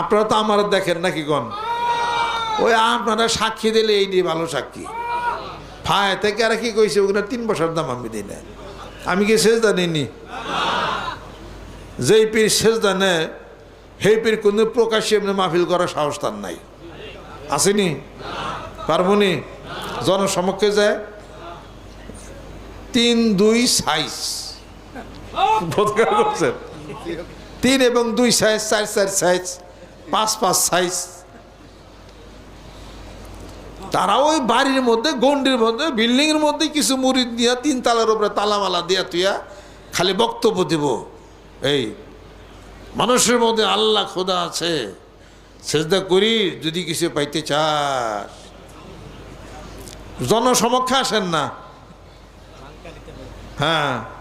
আপনারা তো আমার দেখেন নাকি গন ওই আপনারা সাক্ষী দিলে এই নিয়ে ভালো সাক্ষী। ফায় থেকে আর কি কইছে? ওগুলো তিন বছর দাম আমি দিই না আমি কি সেজদা নিনি যেই পীর সেজদা নেয় সেই পীর কোনো প্রকাশ্যে এমনি মাহফিল করার সাহস তার নাই। আসেনি? পারবনি? জনসমক্ষে যায়। তিন দুই সাইজ। বোধকার করছেন। তিন এবং দুই সাইজ চার চার সাইজ। পাঁচ পাঁচ সাইজ তারা ওই বাড়ির মধ্যে গন্ডির মধ্যে বিল্ডিং এর মধ্যে কিছু মুড়ি দিয়া তিন তালার উপরে তালামালা দিয়া তুইয়া খালি বক্তব্য দেব। এই, মানুষের মধ্যে আল্লাহ খোদা আছে। সেজদা করি, যদি কিছু পাইতে চাস। জনসমক্ষে আসেন না। হ্যাঁ।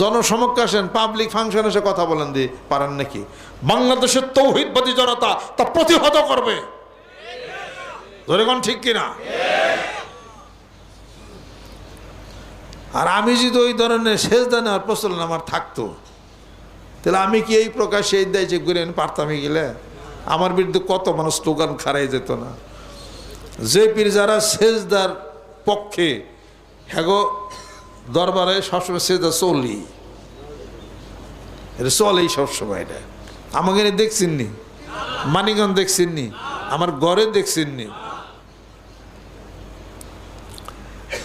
জনসমক্ষে আসেন পাবলিক ফাংশন এসে কথা বলেন দি, পারেন নাকি? বাংলাদেশের তৌহিদবাদী জনতা তা প্রতিহত করবে। ঠিক কিনা? আর আমি যদি ওই ধরনের শেষ দানে আর প্রচলন আমার থাকতো, তাহলে আমি কি এই প্রকাশ্যে এই দেয় যে ঘুরে পারতামই গেলে আমার বিরুদ্ধে কত মানুষ স্লোগান খারাই যেত না। যে পীর যারা সেজদার পক্ষে হ্যাগো দরবারে সবসময় সেজদা চলি। এটা চলেই সবসময় এটা। আমাকে এনে দেখছেননি মানিগঞ্জ দেখছেননি, আমার ঘরে দেখছেন নি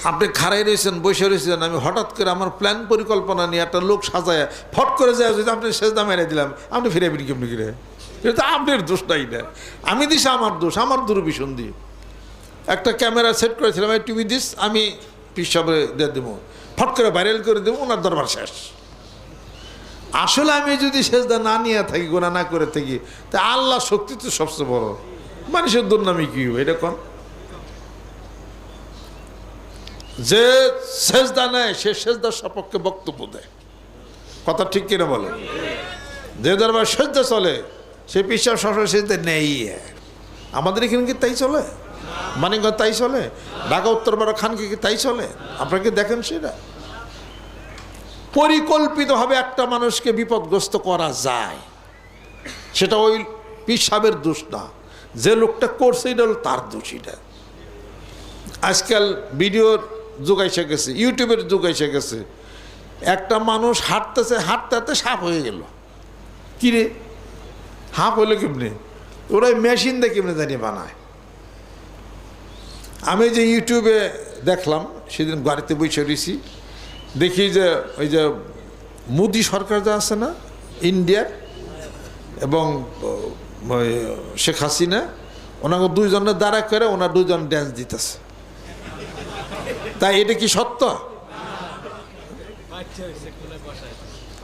আপনি খাড়াই রয়েছেন, বসে রয়েছেন, আমি হঠাৎ করে আমার প্ল্যান পরিকল্পনা নিয়ে একটা লোক সাজায়, ফট করে যায়, যদি আপনি সেজদা মেরে দিলাম, আপনি ফিরে ফিরে কেমনি কিরে? এটা তো আপনার দোষ নাই না আমি দিস আমার দোষ, আমার দুর্বিসন দিয়ে একটা ক্যামেরা সেট করেছিলাম, এই টিভি দিস, আমি পিসাবে দিয়ে দেবো ফট করে ভাইরাল করে দেবো, ওনার দরবার শেষ। আসলে আমি যদি সেজদা না নিয়ে থাকি গোনা না করে থাকি, তা আল্লাহ শক্তি তো সবচেয়ে বড়। মানুষের দুর্নামি কি হবে, এটা কন? যে সেজদা নেয়, সে সেজদার সপক্ষে বক্তব্য দেয়। কথা ঠিক কিনা বলে যে দরবার সেজদা চলে, সে পিসাব সবসময় সেজদা নেই আমাদের এখানে কি তাই চলে? মানিকগঞ্জ তাই চলে? ঢাকা উত্তরপাড়া খানকে কি তাই চলে? আপনারা কি দেখেন সেটা? পরিকল্পিতভাবে একটা মানুষকে বিপদগ্রস্ত করা যায়, সেটা ওই পিসাবের দোষ না। যে লোকটা করছে এটা তার দোষ এটা। আজকাল ভিডিওর যুগ এসে গেছে, ইউটিউবের যুগ এসে গেছে। একটা মানুষ হাঁটতেছে, হাঁটতে হাঁটতে সাপ হয়ে গেল। কিরে হাঁপ হলো কেমনি? ওরা মেশিন দিয়ে কেমনি জানিয়ে বানায়? আমি যে ইউটিউবে দেখলাম, সেদিন গাড়িতে বসে রয়েছি, দেখি যে ওই যে মোদি সরকার যা আছে না ইন্ডিয়ার এবং শেখ হাসিনা, ওনাকে দুইজনের দ্বারা করে ওনার দুজন ড্যান্স দিতেছে। তাই এটা কি সত্য?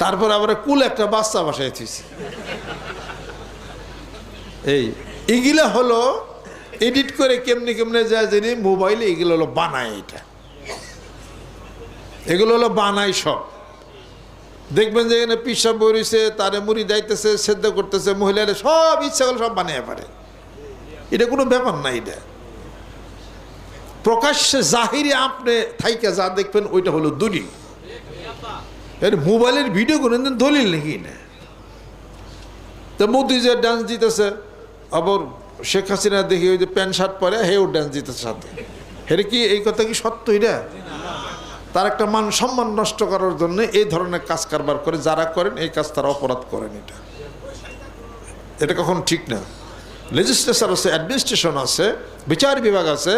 তারপর আবার কুল একটা বাচ্চা বাসায় এই, এগুলা হলো এডিট করে কেমনে কেমনে যায় জানি মোবাইলে এগুলো হলো বানায় এটা। এগুলো হলো বানাই সব। দেখবেন যে এখানে পিসাব বইছে, তারে মুড়ি যাইতেছে সেদ্ধ করতেছে, মহিলারা সব ইচ্ছা করলে সব বানিয়ে পারে। এটা কোনো ব্যাপার না এটা। প্রকাশ্যে জাহিরে আপনি থাইকা যা দেখবেন, ওইটা হলো দলিল। এর মোবাইলের ভিডিও দিন দলিল নাকি না? তো মোদি যে ডান্স দিতেছে, আবার শেখ হাসিনা দেখি ওই যে প্যান্ট শার্ট পরে হেও ডান্স দিতেছে সাথে। হেরে কি এই কথা কি সত্য এটা? তার একটা মান সম্মান নষ্ট করার জন্য এই ধরনের কাজ কারবার করে, যারা করেন এই কাজ তারা অপরাধ করেন এটা। এটা কখন ঠিক না? লেজিসলেচার আছে অ্যাডমিনিস্ট্রেশন আছে, বিচার বিভাগ আছে,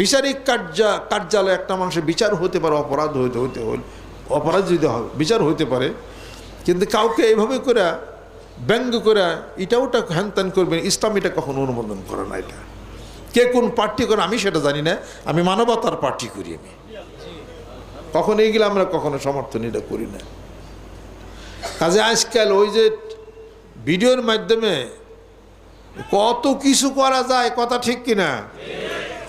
বিচারিক কার্যা, কার্যালয়ে একটা মানুষের বিচার হতে পারে, অপরাধ হইতে হইতে হল অপরাধ যদি হবে বিচার হইতে পারে। কিন্তু কাউকে এইভাবে করে ব্যঙ্গ করে এটা ওটা হ্যান ত্যান করবেন, ইসলাম এটা কখনো অনুমোদন করে না এটা। কে কোন পার্টি করে আমি সেটা জানি না, আমি মানবতার পার্টি করি আমি। কখন এইগুলো আমরা কখনো সমর্থন এটা করি না। কাজে আজকাল ওই যে ভিডিওর মাধ্যমে কত কিছু করা যায়, কথা ঠিক কিনা?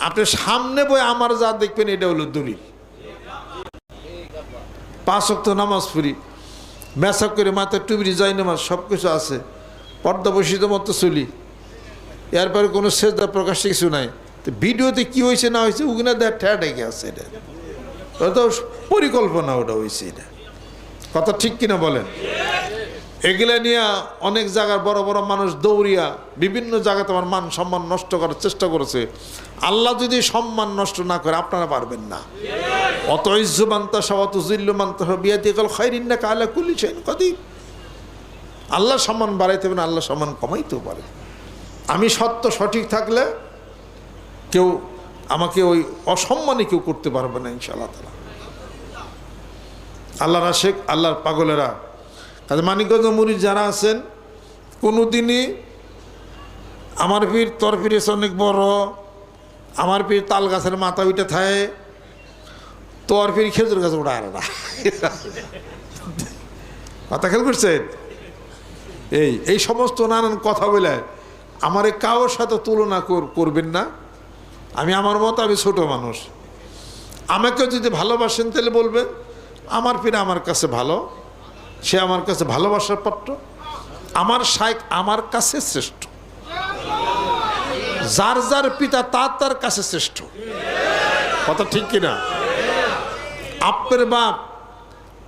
আপনি সামনে বই আমার যা দেখবেন, এটা হলো দলিল। পাঁচ অক্ত নামাজ পড়ি। মেসাক করে মাথায় টুবরি যাই নামাজ সব কিছু আছে। পর্দা বসিত মতো চলি। এরপরে কোনো সেজদা প্রকাশ্যে কিছু নাই। তো ভিডিওতে কি হয়েছে, না হয়েছে ওগুলো দেখ ঠেয়া ডেকে আছে এটা। ওটা পরিকল্পনা, ওটা হয়েছে এটা। কথা ঠিক কিনা বলেন? এগুলা নিয়ে অনেক জায়গার বড় বড় মানুষ দৌড়িয়া বিভিন্ন জায়গাতে আমার মান সম্মান নষ্ট করার চেষ্টা করেছে। আল্লাহ যদি সম্মান নষ্ট না করে, আপনারা পারবেন না। অত কল আল্লাহ সম্মান বাড়াইতে পারেন আল্লাহ সম্মান কমাইতেও পারে। আমি সত্য সঠিক থাকলে কেউ আমাকে ওই অসম্মানে কেউ করতে পারবে না, ইনশাআল্লাহ তালা আল্লাহরা শেখ আল্লাহর পাগলেরা। কাজে মানিকগঞ্জ মুড়ি যারা আছেন কোনো দিনই আমার পীর, তোর পীর অনেক বড়। আমার পীর তাল গাছের মাথা উঠে থাকে তোর পীর খেজুর গাছ উঠা আর না কথা খেয়াল করছেন? এই এই সমস্ত নানান কথা বলে আমারে কারোর সাথে তুলনা কর- করবেন না। আমি আমার মতো, আমি ছোট মানুষ। আমাকে যদি ভালোবাসেন তাহলে বলবেন, আমার পীর আমার কাছে ভালো। সে আমার কাছে ভালোবাসার পাত্র। আমার শাইক আমার কাছে শ্রেষ্ঠ। যার যার পিতা তার তার কাছে শ্রেষ্ঠ। কথা ঠিক কিনা? আপনার বাপ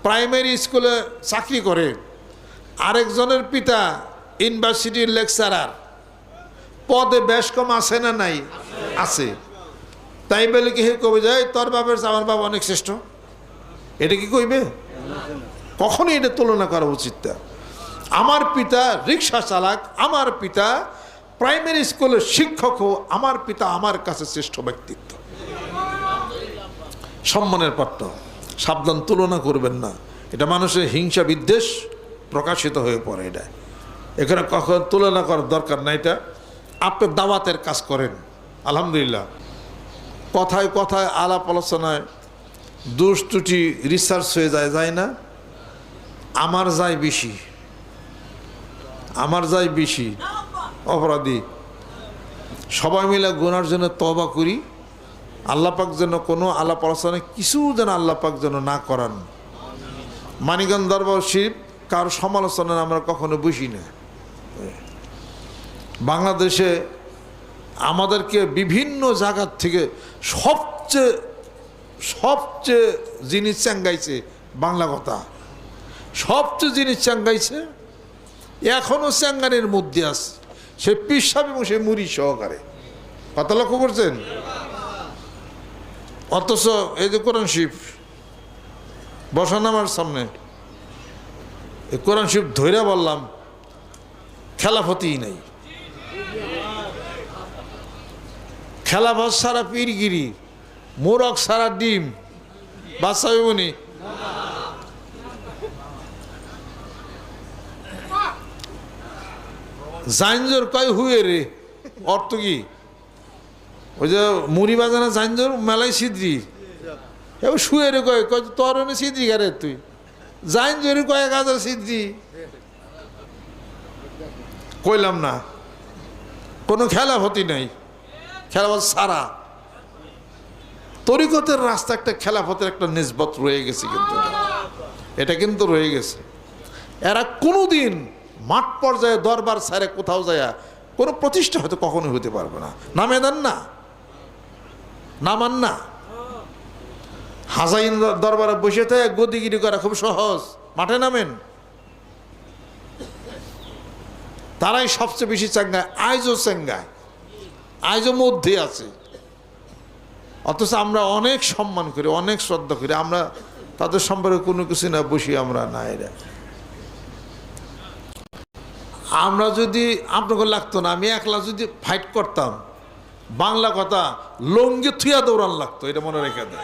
প্রাইমারি স্কুলে চাকরি করে, আরেকজনের পিতা ইউনিভার্সিটির লেকচারার। পদে বেশ কম আছে না নাই? আছে। তাই বলে কি কবে যায় তোর বাপের আমার বাপ অনেক শ্রেষ্ঠ। এটা কি কইবে? কখনই এটা তুলনা করা উচিত আমার পিতা রিক্সা চালাক, আমার পিতা প্রাইমারি স্কুলের শিক্ষক শিক্ষকও আমার পিতা আমার কাছে শ্রেষ্ঠ ব্যক্তিত্ব। সম্মানের পাত্র। সাবধান তুলনা করবেন না। এটা মানুষের হিংসা বিদ্বেষ প্রকাশিত হয়ে পড়ে এটা। এখানে কখন তুলনা করার দরকার না এটা। আপনি দাওয়াতের কাজ করেন। আলহামদুলিল্লাহ। কথায় কথায় আলাপ আলোচনায় দোষ রিসার্চ হয়ে যায় যায় না। আমার যায় বেশি। আমার যায় বেশি। অপরাধী। সবাই মিলে গোনার জন্য তবা করি। আল্লাপাক যেন কোনো আলাপ আলোচনায় কিছু যেন আল্লাপাক যেন না করান। মানিগঞ্জ দরবার শিব কার সমালোচনায় আমরা কখনো বুঝি না। বাংলাদেশে আমাদেরকে বিভিন্ন জায়গার থেকে সবচেয়ে সবচেয়ে জিনিস চ্যাঙ্গাইছে বাংলা কথা, সবচেয়ে জিনিস চ্যাঙ্গাইছে এখনও চ্যাঙ্গানের মধ্যে আছে। সে পিসাব এবং সে মুড়ি সহকারে। কথা লক্ষ্য করছেন? অথচ এই যে কোরআন শিব বসান আমার সামনে, এই কোরআন শিব ধৈরা বললাম, খেলাফতিই নাই। খেলাফত সারা পীরগিরি, মোরগ সারা ডিম, বাচ্চা হইবনি জাইনজোর কয় হুয়ে রে? অর্থ কি? ওই যে মুড়ি বাজানা জাইনজোর মেলাই সিদ্রি। এবার শুয়ে রে কয় কয় তোর এনে সিদ্রি গারে তুই। জাইনজোরি কয়েক হাজার সিদ্রি। কইলাম না। কোনো খেলা হতি নাই খেলাফত সারা। তরিকতের রাস্তা একটা খেলাফতের একটা নিসবত রয়ে গেছে কিন্তু। এটা। কিন্তু রয়ে গেছে। এরা কোনোদিন মাঠ পর্যায়ে দরবার সারে কোথাও যায় কোনো প্রতিষ্ঠা হয়তো কখনোই হতে পারবে না। নামে দেন না। নামান না। হাজাইন দরবারে বসে থাকে, গদিগিরি করা, খুব সহজ। মাঠে নামেন। তারাই সবচেয়ে বেশি চাঙ্গায় আইজও চাঙ্গায় আইজও মধ্যে আছে। অথচ আমরা অনেক সম্মান করি, অনেক শ্রদ্ধা করি। আমরা তাদের সম্পর্কে কোনো কিছু না বসি, আমরা না এরা। আমরা যদি আপনাকে লাগতো না, আমি একলা যদি ফাইট করতাম বাংলা কথা, লঙ্গি থুয়া দৌড়ান লাগতো, এটা মনে রেখে দেয়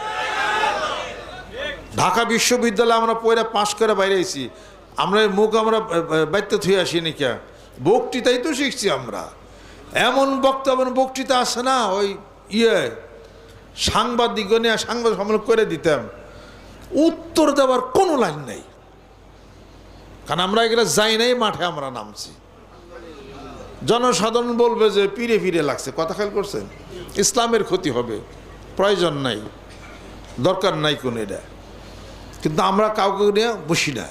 ঢাকা বিশ্ববিদ্যালয়ে আমরা পয়রা পাশ করে বাইরে আইছি। আমরা মুখ আমরা বাইতে থুয়ে আসি নাকি বক্তৃতাই তো শিখছি আমরা। এমন বক্তব্য বক্তৃতা আসে না, ওই ইয়ে সাংবাদিক নিয়ে সাংবাদ সম্মেলন করে দিতাম। উত্তর দেওয়ার কোনো লাইন নেই। কারণ আমরা এগুলো যাই নাই, মাঠে আমরা নামছি। জনসাধারণ বলবে যে পিড়ে ফিরে লাগছে। কথা খেয়াল করছেন? ইসলামের ক্ষতি হবে। প্রয়োজন নাই। দরকার নাই কোন এটা। কিন্তু আমরা কাউকে নিয়ে বসি না।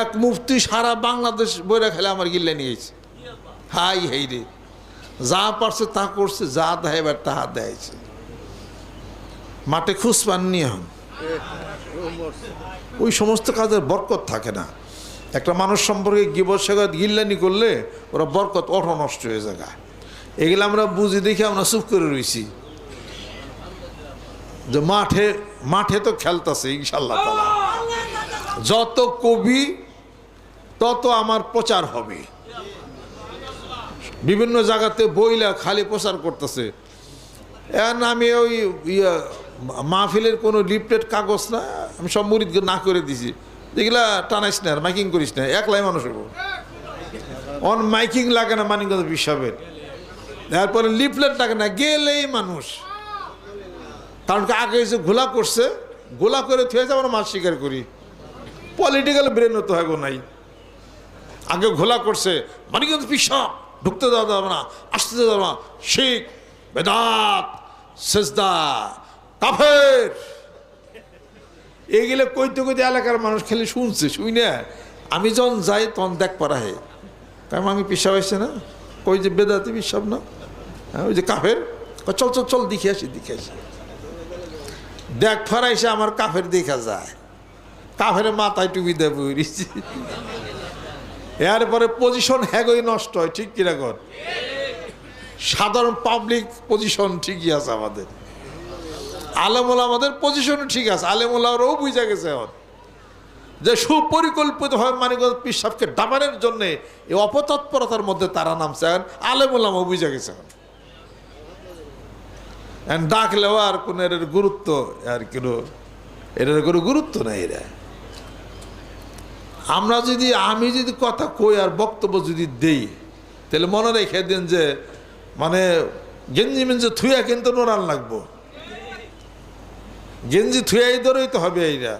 এক মুফতি সারা বাংলাদেশ বইরা খেলে আমার গিল্লে নিয়েছে হাই হাই রে। যা পারছে তা করছে যা দেয় এবার তাহা দেয়ছে মাঠে খুশ পাননি এখন ওই সমস্ত কাজের বরকত থাকে না। একটা মানুষ সম্পর্কে গিবর গিল্লানি করলে ওরা বরকত অঠ নষ্ট হয়ে যায় এগুলো আমরা বুঝি দেখে আমরা চুপ করে রয়েছি যে মাঠে মাঠে তো খেলতেছে ইনশাল্লাহ যত কবি, তত আমার প্রচার হবে। বিভিন্ন জায়গাতে বইলা খালি প্রচার করতেছে। এখন আমি ওই ইয়া, মাহফিলের কোনো লিফলেট কাগজ না, আমি সব মুরিদ না করে দিছি। এগুলা টানাইস না মাইকিং করিস না, একলাই মানুষ হব অন মাইকিং লাগে না, মানিকগঞ্জ বিশ্বের তারপরে লিফলেট লাগে না, গেলেই মানুষ। কারণ কি আগে এসে ঘোলা করছে গোলা করে থুয়েছে আমরা মাছ স্বীকার করি। পলিটিক্যাল ব্রেন তো হয় নাই। আগে ঘোলা করছে, মানিকগঞ্জ পিসাব ঢুকতে দেওয়া যাবে না, আসতে দেওয়া যাবে না। শিখ, বেদাত, সেজদা, কাফের। এগুলো কইতে কইতে এলাকার মানুষ খালি শুনছে, শুই না। আমি যখন যাই, তখন দেখ পারা হে। কারণ আমি পিসাব হয়েছে না? কই যে বেদাতি পিসাব না? হ্যাঁ ওই যে কাফের। চল চল চল, দেখে আসি দেখে আসি। দেখ ফারাইছে আমার কাফের দেখা যায়। কাফের মাথায় টুপি দেবো এরপরে পজিশন হ্যাগই নষ্ট হয়, ঠিক কীরকম সাধারণ পাবলিক পজিশন ঠিকই আছে আমাদের। আলেমুল আমাদের পজিশন ঠিক আছে, আলেমুল্লাহরাও বুঝা গেছে এখন। যে সুপরিকল্পিতভাবে মানিকগঞ্জ পিসাবকে ডাবানের জন্য এই অপতৎপরতার মধ্যে তারা নামছে এখন আলেমুল্লামও বুঝা গেছে এখন। ডাকলেও আর কোনো এর গুরুত্ব আর কোনো এটার কোনো গুরুত্ব নাই এরা। আমরা যদি, আমি যদি কথা কই আর বক্তব্য যদি দেই, তাহলে মনে রেখে দেন যে মানে গেঞ্জি মেঞ্জি থুয়া কিন্তু নোরান লাগবো। গেঞ্জি থুয়াই ধরেই তো হবে এইরা।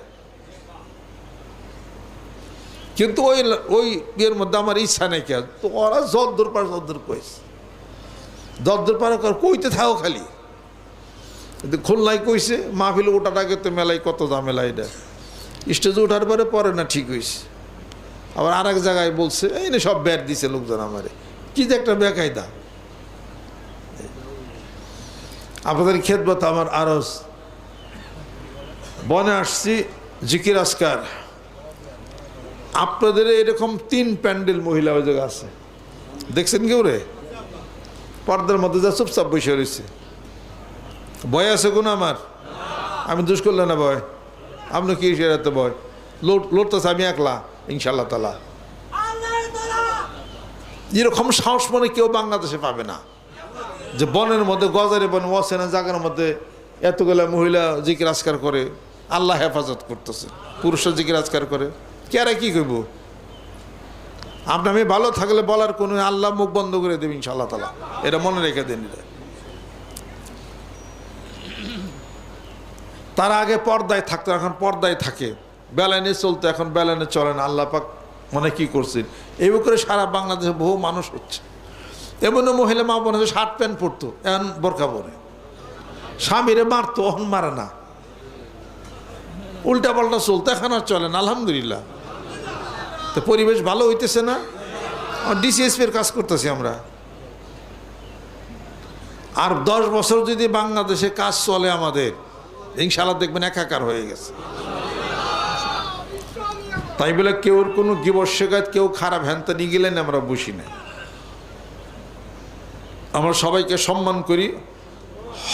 কিন্তু ওই ওই ইয়ের মধ্যে আমার ইচ্ছা নেই কে তো ওরা জদ্দুর পার জদ্দুর জদ্দুর পার কর, কইতে থাকো খালি। কিন্তু খুলনায় কইছে, মাহফিল ওটাটাকে তো মেলাই কত ঝামেলা এটা। স্টেজে ওঠার পরে পরে না ঠিক হয়েছে আবার আর এক জায়গায় বলছে, এই না সব ব্যাট দিছে লোকজন আমারে। কি যে একটা বেকায়দা। আপনাদের খেদমত আমার আরস বনে আসছি, জিকির আসকার আপনাদের এরকম তিন প্যান্ডেল মহিলা ওই জায়গা আছে। দেখছেন কেউ রে পর্দার মধ্যে যা চুপচাপ বসে রয়েছে। ভয় আছে কোন আমার? আমি দুষ করলে না ভয়। আপনি কি সেরাতে ভয়? লোট লড়তেছে আমি একলা ইনশাল্লাহ তালা এরকম সাহস মনে কেউ বাংলাদেশে পাবে না। যে বনের মধ্যে, গজারে বন অচেনা জাগার মধ্যে এতগুলা মহিলা জিকির আজকার করে। আল্লাহ হেফাজত করতেছে। পুরুষরা জিকির আজকার করে। কেরা কি করব আপনি আমি ভালো থাকলে বলার কোনো আল্লাহ মুখ বন্ধ করে দেবেন ইনশাল্লাহ তালা এটা মনে রেখে দেন এটা। তারা আগে পর্দায় থাকতো, এখন পর্দায় থাকে। বেলাইনে চলতো, এখন বেলাইনে চলে না। আল্লাহ পাক মনে কি করছেন? এইভাবে করে সারা বাংলাদেশে বহু মানুষ হচ্ছে। এমনও মহিলা মা বোন শার্ট প্যান্ট পরতো, এখন বোরকা পরে। স্বামীরে মারতো এখন মারে না। উল্টা পাল্টা চলতো এখন আর চলে না, আলহামদুলিল্লাহ। তো পরিবেশ ভালো হইতেছে না? ডিসিএসপির কাজ করতেছি আমরা। আর দশ বছর যদি বাংলাদেশে কাজ চলে আমাদের ইনশাল্লাহ দেখবেন একাকার হয়ে গেছে। তাই বলে কেউ কোনো গিবর কেউ খারাপ হ্যানতে নিয়ে গেলেন আমরা বসি না। আমরা সবাইকে সম্মান করি।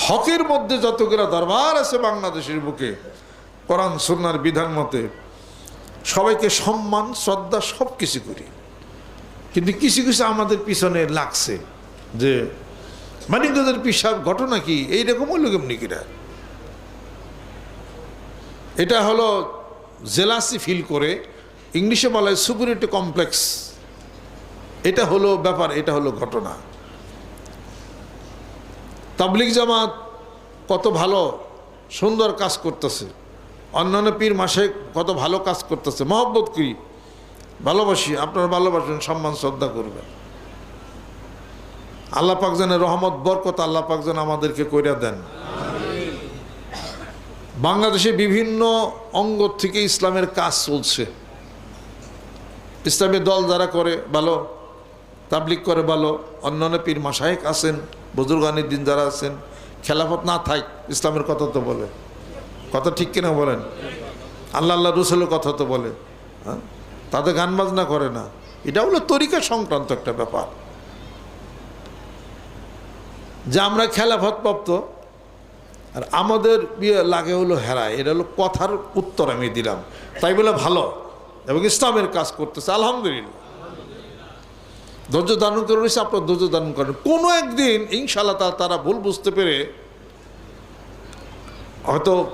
হকের মধ্যে যতগুলো দরবার আছে বাংলাদেশের বুকে কোরআন, সুন্নার বিধান মতে সবাইকে সম্মান, শ্রদ্ধা সব কিছু করি। কিন্তু কিছু কিছু আমাদের পিছনে লাগছে যে মানিকদের পিসাব ঘটনা কি? এইরকম হলো কেমনি কিরা এটা হলো জেলাসি ফিল করে, ইংলিশে বলা হয় সুপিরিটি কমপ্লেক্স। এটা হলো ব্যাপার, এটা হলো ঘটনা। তাবলিক জামাত কত ভালো, সুন্দর কাজ করতেছে। অন্যান্য পীর মাসে কত ভালো কাজ করতেছে, মহব্বত করি। ভালোবাসি, আপনার ভালোবাসেন সম্মান, শ্রদ্ধা করবেন। আল্লাহ পাকজনের রহমত, বরকত আল্লাহ পাকজন আমাদেরকে কইরা দেন। বাংলাদেশে বিভিন্ন অঙ্গ থেকে ইসলামের কাজ চলছে। ইসলামের দল যারা করে, ভালো। তাবলিক করে, ভালো। অন্যান্য পীর মাসায়েক আছেন বুজুর্গানির দিন যারা আছেন, খেলাফত না থাক, ইসলামের কথা তো বলে। কথা ঠিক কিনা বলেন? আল্লাহ আল্লাহ রসুলের কথা তো বলে। হ্যাঁ? তাদের গান বাজনা করে না। এটা হলো তরিকা সংক্রান্ত একটা ব্যাপার। যে আমরা খেলাফত প্রাপ্ত, আর আমাদের বিয়ে লাগে হলো হেরা এটা হলো কথার উত্তর আমি দিলাম। তাই বলে ভালো। এবং ইসলামের কাজ করতেছে, আলহামদুলিল্লাহ। ধৈর্য ধারণ করে রয়েছে, আপনার ধৈর্য ধারণ করেন। কোনো একদিন ইনশাল্লাহ তারা ভুল বুঝতে পেরে হয়তো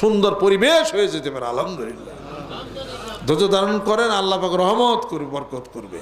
সুন্দর পরিবেশ হয়ে যেতে পারে, আলহামদুলিল্লাহ। ধৈর্য ধারণ করেন, আল্লাহ পাক রহমত করবে, বরকত করবে।